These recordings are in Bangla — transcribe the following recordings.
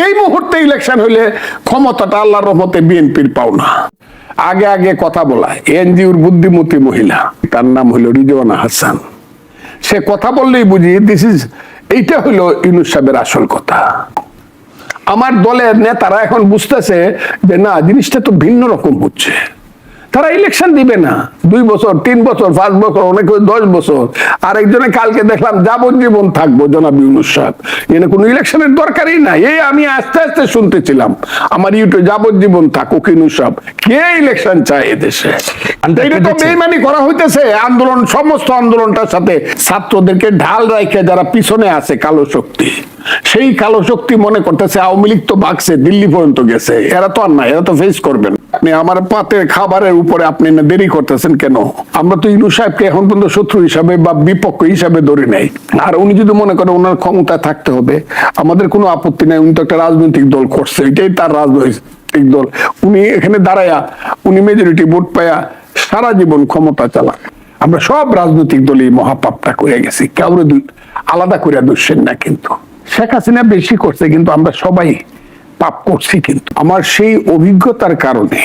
এই মুহূর্তে ইলেকশন হইলে ক্ষমতাটা আল্লাহর রহমতে বিএনপির পাওনা। আগে আগে কথা বলা, এনজিওর বুদ্ধিমতী মহিলা, তার নাম হলো রিজওয়ানা হাসান। সে কথা বললেই বুঝি দিস ইজ এইটা হলো ইউনুস সাহেবের আসল কথা। আমার দলের নেতারা এখন বুঝতেছে যে না, জিনিসটা তো ভিন্ন রকম হচ্ছে। তারা ইলেকশন দিবে না। দুই বছর তিন বছর পাঁচ বছর অনেক দশ বছর। আর একজনে কালকে দেখলাম যাবজ্জীবন থাকব জনাব ইউনুস সাহেব। এনে কোনো ইলেকশনের দরকারই নাই। এই আমি আস্তে আস্তে শুনতেছিলাম। আমার ইউটিউবে যাবজ্জীবন থাকুক ইউনুস সাহেব। কে ইলেকশন চায় এদেশে? এটা তো বেইমানি করা হইতেছে। আন্দোলন সমস্ত আন্দোলনটার সাথে ছাত্রদেরকে ঢাল রাখে যারা পিছনে আছে কালো শক্তি সেই কালো শক্তি মনে করতেছে আওয়ামী লীগ তো ভাগছে দিল্লি পর্যন্ত গেছে। এরা তো আর না এরা তো ফেস করবেন আপনি আমার পাতে খাবারের উপরে আপনি না দেরি করতেছেন কেন? আমরা তো ইনু সাহেবকে এখন পর্যন্ত শত্রু হিসাবে বা বিপক্ষ হিসাবে ধরি নাই। আর উনি যদি মনে করেন ওনার ক্ষমতা থাকতে হবে, আমাদের কোনো আপত্তি নাই, উনি তো একটা রাজনৈতিক দল করছে, এটাই তার রাজনৈতিক দল। উনি এখানে উনি মেজরিটি ভোট সারা জীবন ক্ষমতা চালান। আমরা সব রাজনৈতিক দলই মহাপাপটা করে গেছি, কাউরে আলাদা করে দোষেন না কিন্তু। শেখ হাসিনা বেশি করছে, কিন্তু আমরা সবাই পাপ করছি কিন্তু। আমার সেই অভিজ্ঞতার কারণে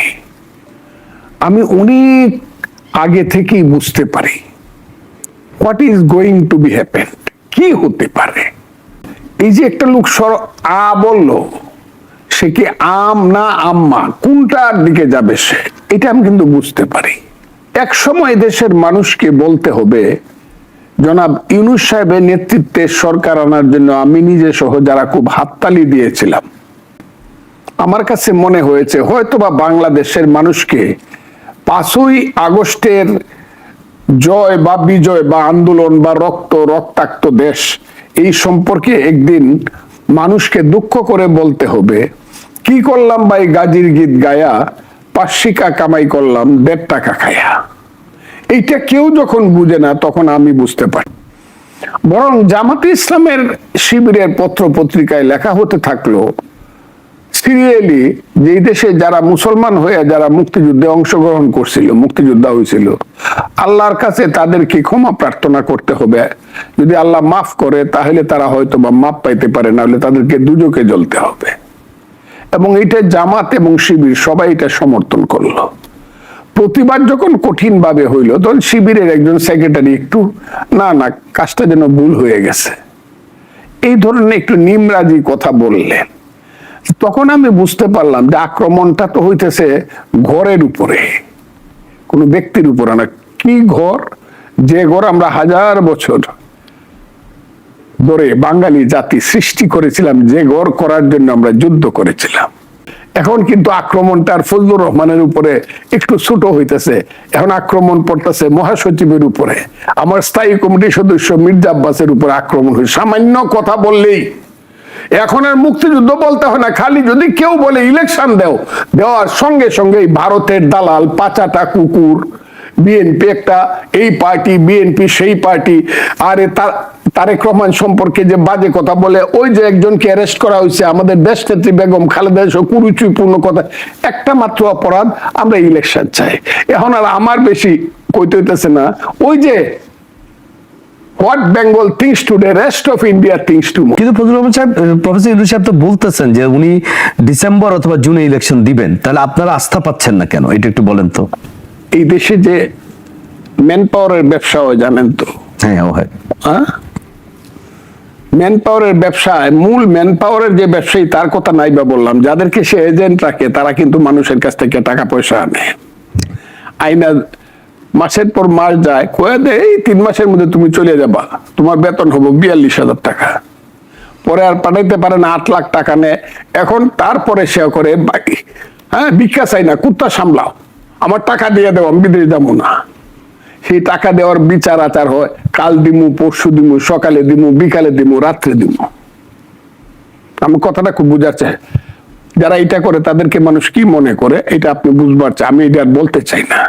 আমি অনেক আগে থেকেই বুঝতে পারি what is going to be happen কি হতে পারে। এই যে একটা লোক সর- আ বলল, সে কি আম না আম্মা, কোনটার দিকে যাবে সে? এটা আমি কিন্তু বুঝতে পারি। এক সময় দেশের মানুষকে বলতে হবে, জনাব ইউনুস সাহেবের নেতৃত্বে সরকার আনার জন্য আমি নিজে সহ যারা খুব হাততালি দিয়েছিলাম, আমার কাছে মনে হয়েছে হয়তোবা বাংলাদেশের মানুষকে পাঁচই আগস্টের জয় বা বিজয় বা আন্দোলন বা রক্ত, রক্তাক্ত দেশ, এই সম্পর্কে একদিন মানুষকে দুঃখ করে বলতে হবে, কি করলাম ভাই গাজীর গীত গায়া? পার্শ্বিকা কামাই করলাম, দেড় টাকা খায়া। এইটা কেউ যখন বুঝে না, তখন আমি বুঝতে পারি। বরং জামাতে ইসলামের শিবিরের পত্র পত্রিকায় লেখা হতে থাকল সিরিয়ালি যে দেশে যারা মুসলমান হয়ে যারা মুক্তিযুদ্ধে অংশগ্রহণ করছিল, মুক্তিযোদ্ধা হয়েছিল, আল্লাহর কাছে তাদেরকে ক্ষমা প্রার্থনা করতে হবে। যদি আল্লাহ মাফ করে, তাহলে তারা হয়তো বা মাফ পাইতে পারে না হলে তাদেরকে দুজকে জ্বলতে হবে। এবং এটা জামাত এবং শিবির সবাই এটা সমর্থন করল। প্রতিবাদ যখন কঠিন ভাবে হইল, তখন শিবিরের একজন সেক্রেটারি একটু, না না, কাজটা যেন ভুল হয়ে গেছে। এই ধরনের একটু নিমরাজি কথা বললেন। তখন আমি বুঝতে পারলাম যে আক্রমণটা তো হইতেছে ঘরের উপরে, কোন ব্যক্তির উপরে না। কি ঘর? যে ঘর আমরা হাজার বছর ধরে বাঙালি জাতি সৃষ্টি করেছিলাম, যে ঘর করার জন্য আমরা যুদ্ধ করেছিলাম। এখন কিন্তু আক্রমণটা আর ফজলুর রহমানের উপরে একটু ছোট হইতেছে। এখন আক্রমণ পড়তেছে মহাসচিবের উপরে। আমার স্থায়ী কমিটির সদস্য মির্জা আব্বাসের উপরে আক্রমণ হয়েছে সামান্য কথা বললেই এখন আর মুক্তিযুদ্ধ বলতে হয় না, খালি যদি কেউ বলে ইলেকশন দেও, দেওয়ার সঙ্গে সঙ্গে ভারতের দালাল, পাচাটা কুকুর বিএনপি একটা, এই পার্টি বিএনপি সেই পার্টি, আরে তার তারেক রহমান সম্পর্কে যে বাজে কথা বলে, ওই যে একজনকে অ্যারেস্ট করা হয়েছে, আমাদের দেশ নেত্রী বেগম খালেদা কুরুচুপূর্ণ কথা, একটা মাত্র অপরাধ আমরা ইলেকশন চাই। এখন আর আমার বেশি কইতে হইতেছে না। ওই যে what Bengal thinks today rest of India thinks to কিন্তু ফজলুর রহমান সাহেব প্রফেসর ইউনুস সাহেব তো বলতেছেন যে উনি ডিসেম্বর অথবা জুনে ইলেকশন দিবেন। তাহলে আপনারা আস্থা পাচ্ছেন না কেন? এটা একটু বলেন তো। এই দেশে যে ম্যান পাওয়ারের ব্যবসা হয় জানেন তো? হ্যাঁ ও হয়? ম্যান পাওয়ারের ব্যবসায় মূল ম্যান পাওয়ারের যে ব্যবসায়ী তার কথা নাই বা বললাম। যাদেরকে সে এজেন্ট রাখে তারা কিন্তু মানুষের কাছ থেকে টাকা পয়সা আনে। আইনা মাসের পর মাস যায়, কয়ে দেয় এই তিন মাসের মধ্যে তুমি চলে যাবা। তোমার বেতন হব বিয়াল্লিশ হাজার টাকা। পরে আর পাঠাইতে পারে না, আট লাখ টাকা নেয় এখন তারপরে সে করে, বাকি হ্যাঁ ভিক্ষা চাই না, কুত্তা সামলাও। আমার টাকা দিয়ে দেবো আমি বিদেশ যাব না। সেই টাকা দেওয়ার বিচার আচার হয়, কাল দিমু, পরশু দিমু, সকালে দিমু, বিকালে দিমু, রাত্রে দিমু। আমি কথাটা খুব বুঝার চাই যারা এটা করে, তাদেরকে মানুষ কি মনে করে, এটা আপনি বুঝবার চাই আমি এটা আর বলতে চাই না।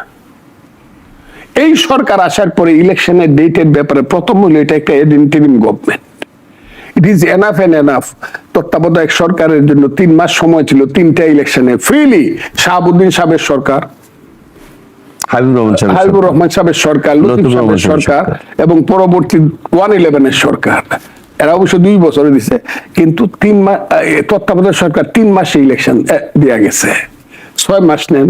এই সরকার আসার পরে ইলেকশনের ডেটের ব্যাপারে প্রথম হলো এটা একটা interim government. It is enough and enough তত্ত্বাবধায়ক সরকারের জন্য তিন মাস সময় ছিল তিনটা ইলেকশনে। ফ্রিলি শাহাবুদ্দিন সাহেবের সরকার হাবিবুর রহমান সাহেবের সরকার। লতিফ সাহেবের সরকার এবং পরবর্তী ওয়ান ইলেভেনের সরকার। এরা অবশ্য দুই বছরে দিছে কিন্তু তিন মাস তত্ত্বাবধায়ক সরকার তিন মাসে ইলেকশন দেওয়া গেছে। ছয় মাস নেন।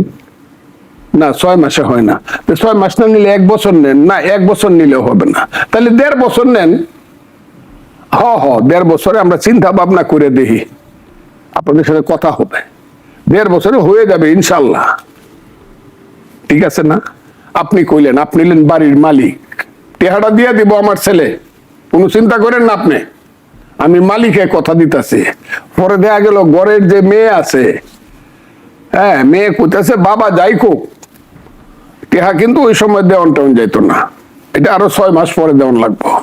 না, ছয় মাসে হয় না। ছয় মাস না নিলে এক বছর নেন। না, এক বছর নিলেও হবে না। তাহলে দেড় বছর নেন। হ হ, দেড় বছরে আমরা চিন্তা ভাবনা করে দেখি। আপনাদের সাথে কথা হবে। দেড় বছরে হয়ে যাবে ইনশাল্লাহ। ঠিক আছে না? আপনি কইলেন, আপনি নিলেন বাড়ির মালিক। টেহাটা দিয়ে দিব আমার ছেলে। কোনো চিন্তা করেন না আপনি। আমি মালিকে কথা দিতেছি। পরে দেখা গেল ঘরের যে মেয়ে আছে হ্যাঁ মেয়ে কোথাছে বাবা যাই কোক টেহা কিন্তু ওই সময় দেওয়ান টেওয়ান যেত না। এটা আরও ছয় মাস পরে দেওয়ান লাগবো।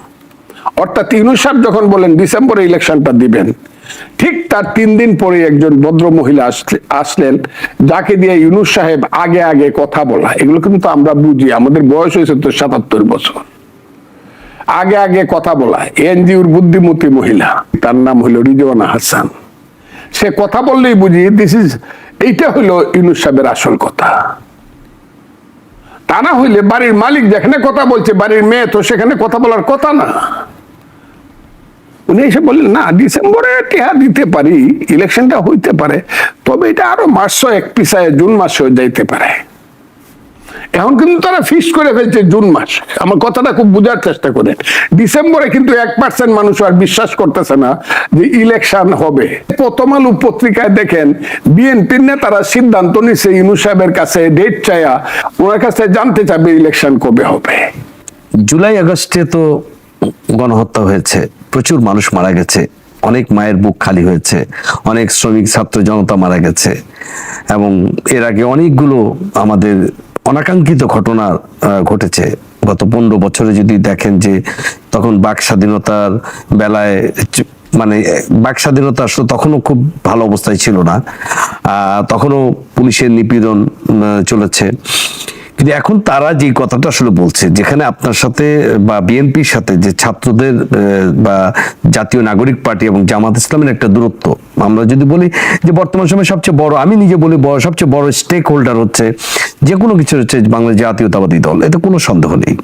অর্থাৎ ইউনুস সাহেব যখন বলেন, ডিসেম্বরে ইলেকশনটা দিবেন। ঠিক তার তিন দিন পরে একজন ভদ্র মহিলা আসলে- আসলেন, যাকে দিয়ে ইউনুস সাহেব আগে আগে কথা বলা। এগুলো কিন্তু আমরা বুঝি, আমাদের বয়স হয়েছে তো সাতাত্তর বছর। আগে আগে কথা বলা। এনজিওর বুদ্ধিমতী মহিলা, তার নাম হলো রিজওয়ানা হাসান। সে কথা বললেই বুঝি দিস ইজ এইটা হলো ইউনুস সাহেবের আসল কথা। তা না হইলে বাড়ির মালিক যেখানে কথা বলছে, বাড়ির মেয়ে তো সেখানে কথা বলার কথা না। উনি এসে বললেন, না, ডিসেম্বরে টেহা দিতে পারি, ইলেকশনটা হইতে পারে, তবে এটা আরও মাস এক পিছায়, জুন মাসে যাইতে পারে। এখন কিন্তু তারা ফিক্স করে ফেলছে জুন মাস। আমার কথাটা খুব বোঝার চেষ্টা করেন। ডিসেম্বরে কিন্তু এক পার্সেন্ট মানুষ আর বিশ্বাস করতেছে না যে ইলেকশন হবে। প্রথম আলু পত্রিকায় দেখেন, বিএনপির নেতারা সিদ্ধান্ত নিছে ইনু সাহেবের কাছে ডেট চায়া ওনার কাছে জানতে চাবে ইলেকশন কবে হবে। জুলাই আগস্টে তো গণহত্যা হয়েছে। প্রচুর মানুষ মারা গেছে। অনেক মায়ের বুক খালি হয়েছে। অনেক শ্রমিক, ছাত্র জনতা মারা গেছে। এবং এর আগে অনেকগুলো আমাদের অনাকাঙ্ক্ষিত ঘটনা ঘটেছে। গত পনেরো বছরে যদি দেখেন যে তখন বাক স্বাধীনতার বেলায় মানে বাক স্বাধীনতা আসলে তখনও খুব ভালো অবস্থায় ছিল না। তখনও পুলিশের নিপীড়ন চলেছে। কিন্তু এখন তারা যে কথাটা আসলে বলছে, যেখানে আপনার সাথে বা বিএনপির সাথে যে ছাত্রদের বা জাতীয় নাগরিক পার্টি এবং জামাত ইসলামের একটা দূরত্ব, আমরা যদি বলি যে বর্তমান সময়ে সবচেয়ে বড়, আমি নিজে বলি বড়, সবচেয়ে বড় স্টেক হোল্ডার হচ্ছে যে কোনো কিছু হচ্ছে বাংলাদেশ জাতীয়তাবাদী দল, এতে কোনো সন্দেহ নেই।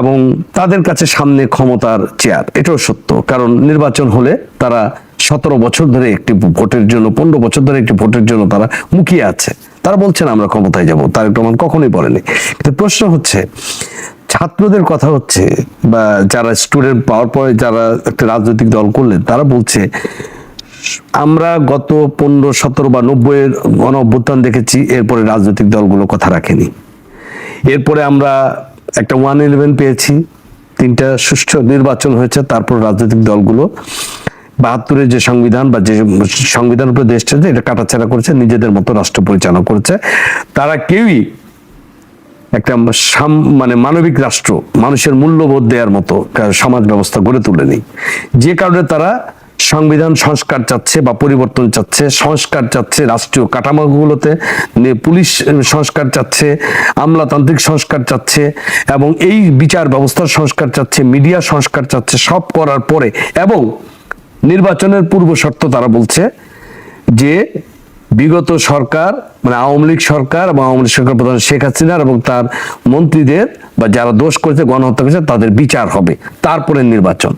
এবং তাদের কাছে সামনে ক্ষমতার চেয়ার এটাও সত্য, কারণ নির্বাচন হলে তারা সতেরো বছর ধরে একটি ভোটের জন্য, পনেরো বছর ধরে একটি ভোটের জন্য তারা মুখিয়ে আছে। তারা বলছেন, আমরা ক্ষমতায় যাব। তারেক রহমান কখনোই বলেনি। কিন্তু প্রশ্ন হচ্ছে, ছাত্রদের কথা হচ্ছে, বা যারা স্টুডেন্ট পাওয়ার পরে যারা একটা রাজনৈতিক দল করলেন, তারা বলছে, আমরা গত পনেরো, সতেরো বা নব্বই এর গণ অভ্যুত্থান দেখেছি, এরপরে রাজনৈতিক দলগুলো কথা রাখেনি। এরপরে আমরা একটা ওয়ান ইলেভেন পেয়েছি, তিনটা সুষ্ঠু নির্বাচন হয়েছে, তারপর রাজনৈতিক দলগুলো বাহাত্তরের যে সংবিধান বা যে সংবিধান উপরে দেশ চলছে এটা কাটাছেড়া করেছে, নিজেদের মতো রাষ্ট্র পরিচালনা করেছে। তারা কেউই একটা সাম- মানে মানবিক রাষ্ট্র, মানুষের মূল্যবোধ দেওয়ার মতো সমাজ ব্যবস্থা গড়ে তোলেনি। যে কারণে তারা সংবিধান সংস্কার চাচ্ছে বা পরিবর্তন চাচ্ছে, সংস্কার চাচ্ছে রাষ্ট্রীয় কাঠামোগুলোতে পুলিশ সংস্কার চাচ্ছে, আমলাতান্ত্রিক সংস্কার চাচ্ছে, এবং এই বিচার ব্যবস্থার সংস্কার চাচ্ছে, মিডিয়া সংস্কার চাচ্ছে, সব করার পরে, এবং নির্বাচনের পূর্ব শর্ত তারা বলছে যে বিগত সরকার মানে আওয়ামী লীগ সরকার এবং আওয়ামী লীগ সরকার প্রধান শেখ হাসিনার এবং তার মন্ত্রীদের বা যারা দোষ করেছে, গণহত্যা করেছে, তাদের বিচার হবে তারপরে নির্বাচন।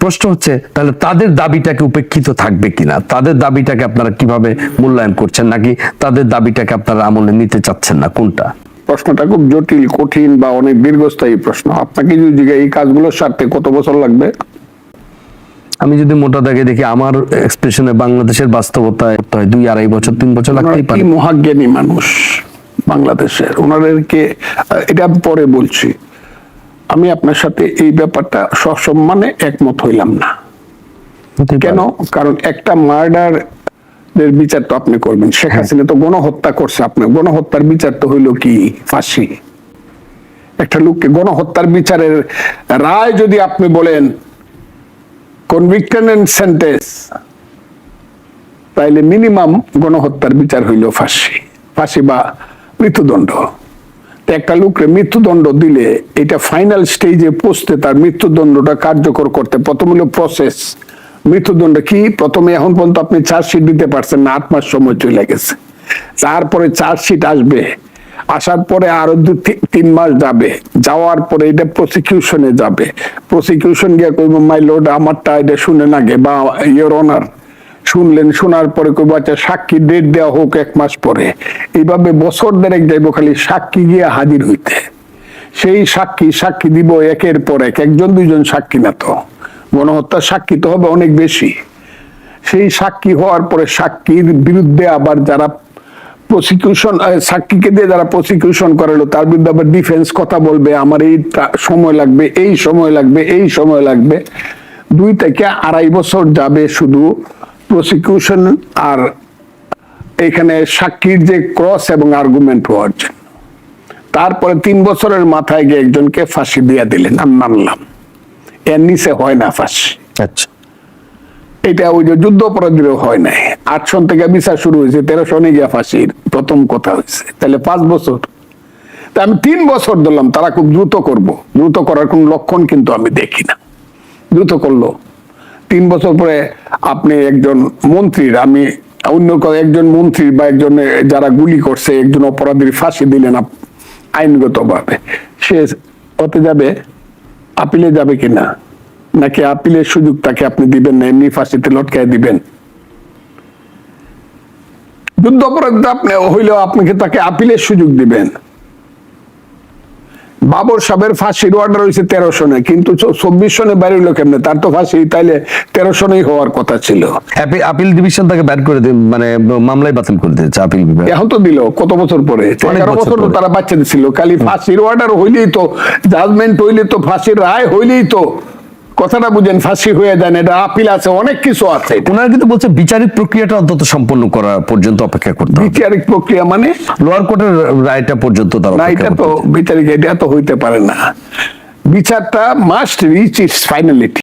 প্রশ্ন হচ্ছে, তাহলে তাদের দাবিটাকে উপেক্ষিত থাকবে কিনা? তাদের দাবিটাকে আপনারা কীভাবে মূল্যায়ন করছেন নাকি তাদের দাবিটাকে আপনারা আমলে নিতে চাচ্ছেন না? কোনটা? প্রশ্নটা খুব জটিল, কঠিন বা অনেক দীর্ঘস্থায়ী প্রশ্ন। আপনাকে যদি এই কাজগুলোর স্বার্থে কত বছর লাগবে? আমি যদি মোটা দাগে দেখি আমার এক্সপ্রেশনে বাংলাদেশের বাস্তবতায় করতে হয় দুই আড়াই বছর তিন বছর লাগতেই পারে। মহাজ্ঞানী মানুষ বাংলাদেশের? ওনাদেরকে এটা আমি পরে বলছি। আমি আপনার সাথে এই ব্যাপারটা সসম্মানে একমত হইলাম না। কেন? কারণ একটা মার্ডার এর বিচার তো আপনি করবেন। শেখ হাসিনা তো গণহত্যা করছে আপনি গণহত্যার বিচার তো হইল কি? ফাঁসি। একটা লোককে গণহত্যার বিচারের রায় যদি আপনি বলেন কনভিকশন এন্ড সেন্টেন্স তাইলে মিনিমাম গণহত্যার বিচার হইল ফাঁসি। ফাঁসি বা মৃত্যুদণ্ড। একটা লোককে মৃত্যুদণ্ড দিলে এটা ফাইনাল স্টেজে পৌঁছতে তার মৃত্যুদণ্ডটা কার্যকর করতে প্রথম হলো প্রসেস মৃত্যুদণ্ড কি? প্রথমে এখন পর্যন্ত আপনি চার্জশিট দিতে পারছেন না, আট মাস সময় চলে গেছে। তারপরে চার্জশিট আসবে। আসার পরে আরও দু তিন মাস যাবে। যাওয়ার পরে এটা প্রসিকিউশনে যাবে। প্রসিকিউশন গিয়ে কইব মাই লোড আমারটা এটা শুনে নাগে বা ইয়োর অনার শুনলেন, শোনার পরে কইব আচ্ছা সাক্ষী ডেট দেওয়া হোক এক মাস পরে। এইভাবে বছর দেড়েক যাইব খালি সাক্ষী গিয়ে হাজির হইতে। সেই সাক্ষী সাক্ষী দিব একের পর এক, একজন দুইজন সাক্ষী না তো। গণহত্যার সাক্ষী তো হবে অনেক বেশি। সেই সাক্ষী হওয়ার পরে সাক্ষীর বিরুদ্ধে আবার যারা প্রসিকিউশন সাক্ষীকে দিয়ে যারা প্রসিকিউশন করালো, তার বিরুদ্ধে আবার ডিফেন্স কথা বলবে, আমার এই সময় লাগবে, এই সময় লাগবে, এই সময় লাগবে। দুই থেকে আড়াই বছর যাবে শুধু প্রসিকিউশন আর এখানে সাক্ষীর যে ক্রস এবং আর্গুমেন্ট হওয়ার জন্য। তারপরে তিন বছরের মাথায় গিয়ে একজনকে ফাঁসি দিয়ে দিলেন আমি মানলাম এর নিচে হয় না ফাঁসি। আচ্ছা। এটা ওই যে যুদ্ধ অপরাধীরও হয় নাই। আট সন থেকে বিচার শুরু হয়েছে, তেরো সনে গিয়া ফাঁসির প্রথম কথা হয়েছে। তাহলে পাঁচ বছর। তা আমি তিন বছর দিলাম তারা খুব দ্রুত করব। দ্রুত করার কোন লক্ষণ কিন্তু আমি দেখি না। দ্রুত করল। তিন বছর পরে আপনি একজন মন্ত্রীর, আমি অন্য একজন মন্ত্রী বা একজন যারা গুলি করছে, একজন অপরাধীর ফাঁসি দিলেন আইনগতভাবে। সে হতে যাবে, আপিলে যাবে কিনা? নাকি আপিলের সুযোগ তাকে আপনি দিবেন না? এমনি ফাঁসিতে লটকায় দিবেন। যুদ্ধ অপরাধ আপনি হইলেও আপনাকে তাকে আপিলের সুযোগ দিবেন। বাবর সাহেবের ফাঁসির অর্ডার হয়েছে তেরো সনে কিন্তু চ- চব্বিশ সনে বাইরে হইল কেমনে? তার তো ফাঁসি তাইলে তেরো সনেই হওয়ার কথা ছিল। আপিল ডিভিশন তাকে ব্যাট করে দিয়ে মানে মামলাই বাতিল করে দিয়েছে আপিল বিভাগ। এখন তো দিল কত বছর পরে? এগারো বছর বছর তো তারা বাচ্চা দিছিল খালি ফাঁসির অর্ডার হইলেই তো জাজমেন্ট হইলে তো ফাঁসির রায় হইলেই তো। কথাটা বুঝেন ফাঁসি হয়ে যান এটা আপিল আছে অনেক কিছু আছে। ওনারা কিন্তু বলছে বিচারিক প্রক্রিয়াটা অন্তত সম্পন্ন করা পর্যন্ত অপেক্ষা করতে বিচারিক প্রক্রিয়া মানে? লোয়ার কোর্টের রায়টা পর্যন্ত না এটা তো বিচারিক এটা তো হইতে পারে না। বিচারটা মাস্ট রিচ ইটস ফাইনালিটি